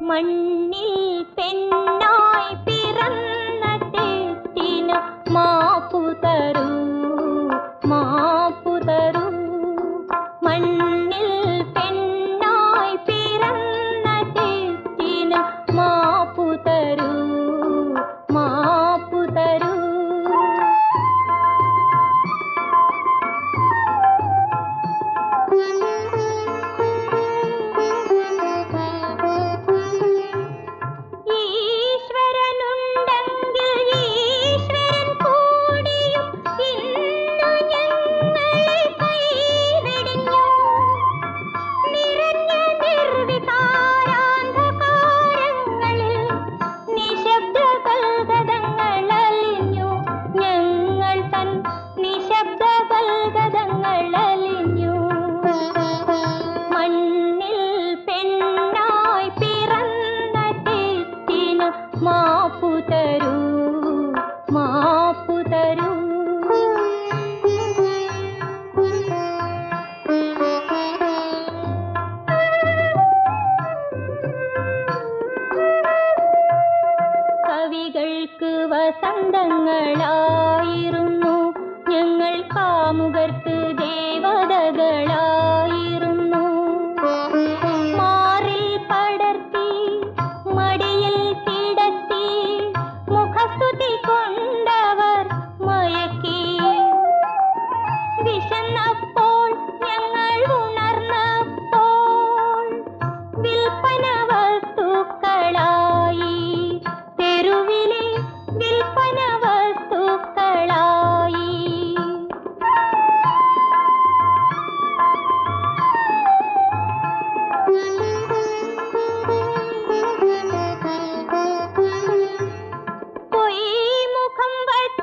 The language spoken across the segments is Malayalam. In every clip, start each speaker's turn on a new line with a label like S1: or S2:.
S1: മണ്ണിൽ പെണ്ണായി പിറന്ന തെറ്റിന് മാപ്പു మాపు తరు మాపు తరు കവികൾക്ക് വസന്തങ്ങളായിരുന്നു ഞങ്ങൾ കാമുകർക്ക് ദേ துதி கொண்டவர் மயக்கி விஷன் அப்போ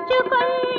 S1: चुकन